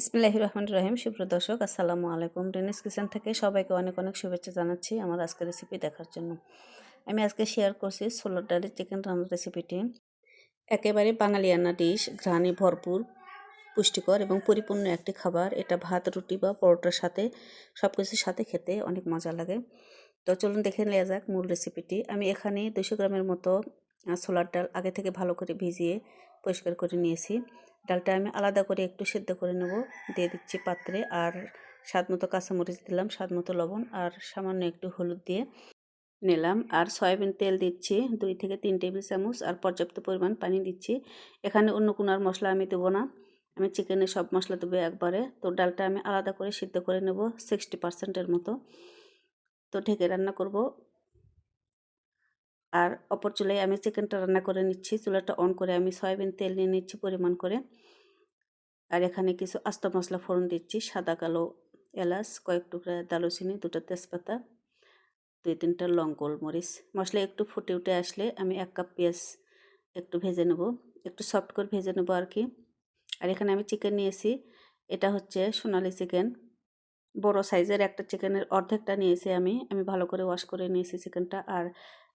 ইসমিল্লাহ রহমান রহিম। সুপ্রদর্শক আসসালামু আলাইকুম। Dennis kitchen থেকে সবাইকে অনেক অনেক শুভেচ্ছা জানাচ্ছি আমার আজকে রেসিপি দেখার জন্য। আমি আজকে শেয়ার করছি ষোলো ডালের চিকেন রান্নার রেসিপিটি একেবারে বাঙালিয়ানা ডিশ ঘ্রাণে ভরপুর, পুষ্টিকর এবং পরিপূর্ণ একটি খাবার। এটা ভাত, রুটি বা পরোটার সাথে সব কিছুর সাথে খেতে অনেক মজা লাগে। তো চলুন দেখে নেওয়া যাক মূল রেসিপিটি আমি এখানে দুশো গ্রামের মতো ছোলার ডাল আগে থেকে ভালো করে ভিজিয়ে পরিষ্কার করে নিয়েছি। ডালটা আমি আলাদা করে একটু সেদ্ধ করে নেব। দিয়ে দিচ্ছি পাত্রে আর স্বাদ মতো কাঁচামরিচ দিলাম, স্বাদ মতো লবণ আর সামান্য একটু হলুদ দিয়ে নিলাম। আর সয়াবিন তেল দিচ্ছি দুই থেকে তিন টেবিল চামচ আর পর্যাপ্ত পরিমাণ পানি দিচ্ছি। এখানে অন্য কোনো আর মশলা আমি দেবো না। আমি চিকেনের সব মশলা দেবো একবারে। তো ডালটা আমি আলাদা করে সিদ্ধ করে নেব, সিক্সটি পার্সেন্টের মতো। তো ঢেকে রান্না করব। আর অপর চুলায় আমি চিকেনটা রান্না করে নিচ্ছি। চুলাটা অন করে আমি সয়াবিন তেল নিয়ে নিচ্ছি পরিমাণ করে। আর এখানে কিছু আস্ত মশলা ফোড়ন দিচ্ছি, সাদা, কালো, এলাচ, কয়েক টুকরা দালচিনি দুটো তেজপাতা, দুই তিনটা লং গোলমরিচ। মশলা একটু ফুটে উঠে আসলে আমি এক কাপ পেঁয়াজ একটু ভেজে নেব। একটু সফট করে ভেজে নেব আর কি। আর এখানে আমি চিকেন নিয়েছি। এটা হচ্ছে সোনালি চিকেন বড় সাইজের একটা চিকেনের অর্ধেকটা নিয়েছি আমি। আমি ভালো করে ওয়াশ করে নিয়েছি চিকেনটা আর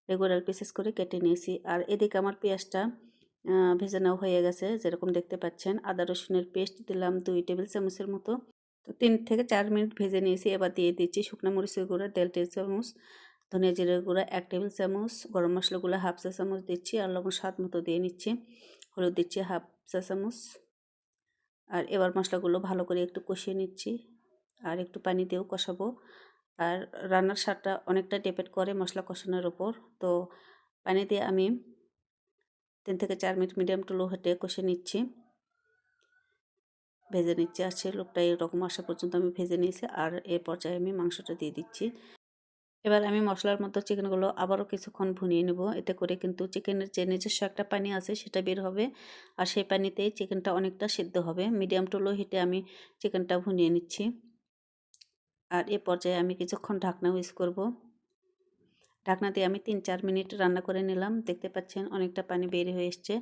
রেগুলার পিসেস করে কেটে নিয়েছি। আর এদিকে আমার পেঁয়াজটা ভেজে নেওয়া হয়ে গেছে, যেরকম দেখতে পাচ্ছেন। আদা রসুনের পেস্ট দিলাম দুই টেবিল চামচের মতো। তো তিন থেকে চার মিনিট ভেজে নিয়েছি। এবার দিয়ে দিচ্ছি শুকনো মরিচের গুঁড়া, দেড় টেবিল চামচ ধনিয়া জিরের গুঁড়া, এক টেবিল চামচ, গরম মশলাগুলো হাফ চা চামচ দিচ্ছি আর লবণ স্বাদ মতো দিয়ে নিচ্ছি। হলুদ দিচ্ছি হাফ চা চামচ। আর এবার মশলাগুলো ভালো করে একটু কষিয়ে নিচ্ছি। আর একটু পানি দিয়েও কষাবো। আর রান্নার স্বাদটা অনেকটা ডিপেন্ড করে মশলা কষানোর ওপর তো পানি দিয়ে আমি তিন থেকে চার মিনিট মিডিয়াম টু লো হেঁটে কষে নিচ্ছি। ভেজে নিচ্ছি। আর সে লোকটা এরকম আসা পর্যন্ত আমি ভেজে নিয়েছি আর এর পর্যায়ে আমি মাংসটা দিয়ে দিচ্ছি। এবার আমি মশলার মতো চিকেনগুলো আবারও কিছুক্ষণ ভুনিয়ে নেব। এতে করে কিন্তু চিকেনের যে নিজস্ব একটা পানি আছে সেটা বের হবে আর সেই পানিতেই চিকেনটা অনেকটা সিদ্ধ হবে। মিডিয়াম টু লো হিটে আমি চিকেনটা ভুনিয়ে নিচ্ছি। আর এ পর্যায়ে আমি কিছুক্ষণ ঢাকনা ইউজ করব। ঢাকনাতে আমি তিন চার মিনিট রান্না করে নিলাম। দেখতে পাচ্ছেন অনেকটা পানি বের হয়ে এসছে।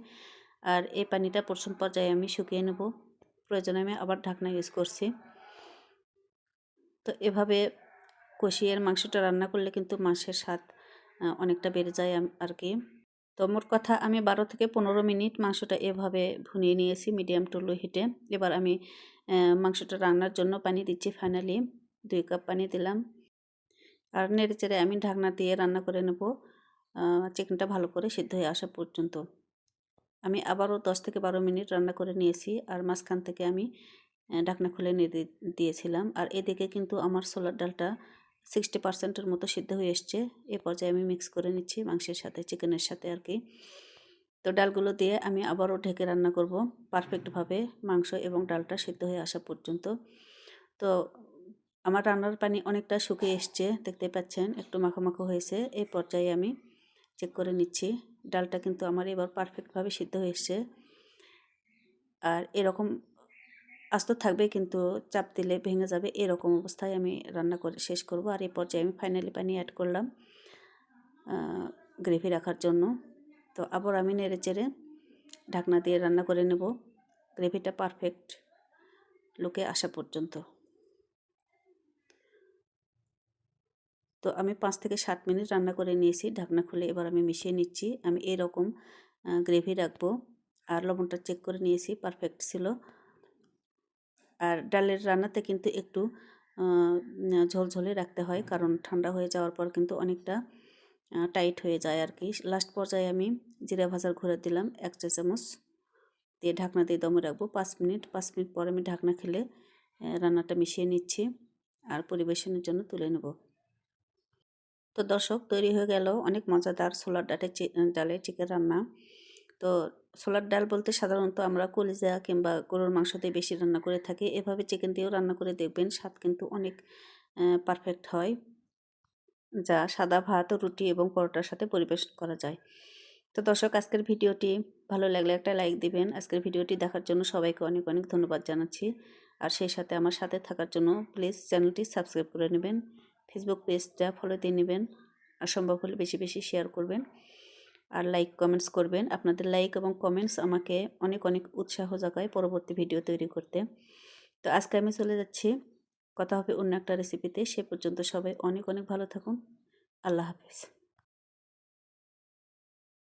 আর এই পানিটা প্রথম পর্যায়ে আমি শুকিয়ে নেব। প্রয়োজনে আমি আবার ঢাকনা ইউজ করছি। তো এভাবে কষিয়ের মাংসটা রান্না করলে কিন্তু মাংসের স্বাদ অনেকটা বেড়ে যায় আর কি। তো মোট কথা আমি বারো থেকে পনেরো মিনিট মাংসটা এভাবে ভুনিয়ে নিয়েছি মিডিয়াম টু লো হিটে। এবার আমি মাংসটা রান্নার জন্য পানি দিচ্ছি ফাইনালি। দুই কাপ পানি দিলাম। আর নেড়ে চেড়ে আমি ঢাকনা দিয়ে রান্না করে নেব। চিকেনটা ভালো করে সিদ্ধ হয়ে আসা পর্যন্ত। আমি আবারও দশ থেকে বারো মিনিট রান্না করে নিয়েছি আর মাঝখান থেকে আমি ঢাকনা খুলে নিয়ে দিয়েছিলাম। আর এদিকে কিন্তু আমার সোলার ডালটা সিক্সটি পার্সেন্টের মতো সিদ্ধ হয়ে এসছে। এ পর্যায়ে আমি মিক্স করে নিচ্ছি মাংসের সাথে, চিকেনের সাথে আর কি। তো ডালগুলো দিয়ে আমি আবারও ঢেকে রান্না করব পারফেক্টভাবে মাংস এবং ডালটা সিদ্ধ হয়ে আসা পর্যন্ত। তো আমার রান্নার পানি অনেকটা শুকিয়ে এসছে, দেখতে পাচ্ছেন, একটু মাখো হয়েছে। এই পর্যায়ে আমি চেক করে নিচ্ছি। ডালটা কিন্তু আমার এবার পারফেক্টভাবে সিদ্ধ হয়েছে আর এরকম আস্ত থাকবে কিন্তু চাপ দিলে ভেঙে যাবে, এরকম অবস্থায় আমি রান্না করে শেষ করব। আর এই পর্যায়ে আমি ফাইনালি পানি অ্যাড করলাম গ্রেভি রাখার জন্য। তো আবার আমি নেড়ে চেড়ে ঢাকনা দিয়ে রান্না করে নেব। গ্রেভিটা পারফেক্ট লুকে আসা পর্যন্ত। তো আমি পাঁচ থেকে সাত মিনিট রান্না করে নিয়েছি, ঢাকনা খুলে এবার আমি মিশিয়ে নিচ্ছি। আমি এরকম গ্রেভি রাখব আর লবণটা চেক করে নিয়েছি পারফেক্ট ছিল। আর ডালের রান্নাতে কিন্তু একটু ঝোলঝোলে রাখতে হয় কারণ ঠান্ডা হয়ে যাওয়ার পর কিন্তু অনেকটা টাইট হয়ে যায় আর কি। লাস্ট পর্যায়ে আমি জিরা ভাজার ঘুরে দিলাম, এক চা চামচ। দিয়ে ঢাকনা দিয়ে দমে রাখব পাঁচ মিনিট। পাঁচ মিনিট পর আমি ঢাকনা খেলে রান্নাটা মিশিয়ে নিচ্ছি আর পরিবেশনের জন্য তুলে নেব। তো দর্শক, তৈরি হয়ে গেল অনেক মজাদার সোলার ডালে ডালে চিকেন রান্না। তো সোলার ডাল বলতে সাধারণত আমরা কলিজা কিংবা গরুর মাংস দিয়ে বেশি রান্না করে থাকি। এভাবে চিকেন দিয়েও রান্না করে দেখবেন, স্বাদ কিন্তু অনেক পারফেক্ট হয়, যা সাদা ভাত, রুটি এবং পরোটার সাথে পরিবেশন করা যায়। তো দর্শক, আজকের ভিডিওটি ভালো লাগলে একটা লাইক দিবেন। আজকের ভিডিওটি দেখার জন্য সবাইকে অনেক অনেক ধন্যবাদ জানাচ্ছি। আর সেই সাথে আমার সাথে থাকার জন্য প্লিজ চ্যানেলটি সাবস্ক্রাইব করে নেবেন। ফেসবুক পেজটা ফলো দিয়ে নেবেন। আর সম্ভব হলে বেশি বেশি শেয়ার করবেন। আর লাইক কমেন্টস করবেন। আপনাদের লাইক এবং কমেন্টস আমাকে অনেক অনেক উৎসাহ জাগায় পরবর্তী ভিডিও তৈরি করতে। তো আজকে আমি চলে যাচ্ছি। কথা হবে অন্য একটা রেসিপিতে সে পর্যন্ত সবাই অনেক অনেক ভালো থাকুন। আল্লাহ হাফিজ।